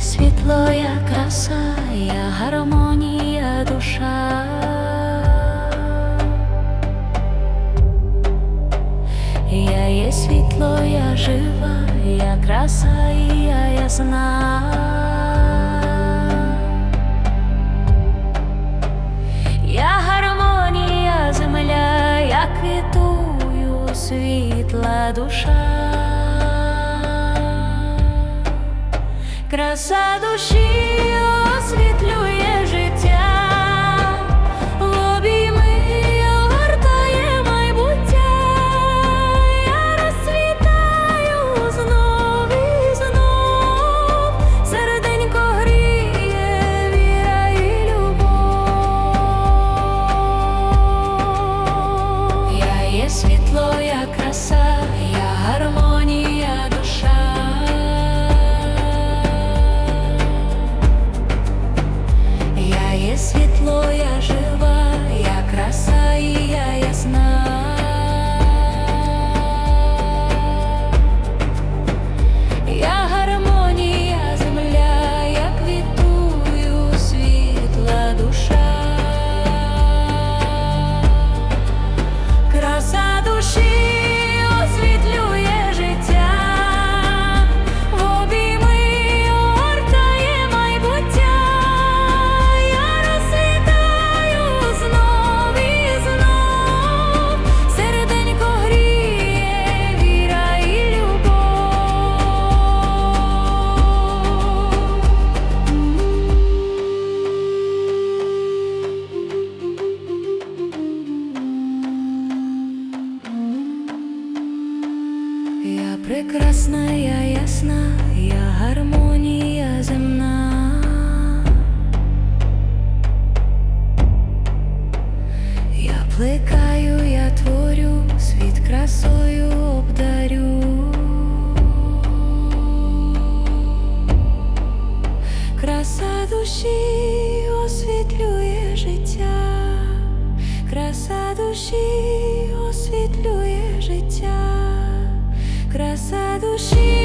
світло, я краса, я гармонія душа. Я є світло, я жива, я краса, і я ясна. Я гармонія земля, я квітую світла душа. Краса душі освітлює життя, обійми огортає майбуття, я розцвітаю знов знов, серденько гріє віра і світло, я прекрасна, я ясна, я гармонія земна. Я плекаю, я творю, світ красою обдарю. Краса душі освітлює життя, краса душі краса душі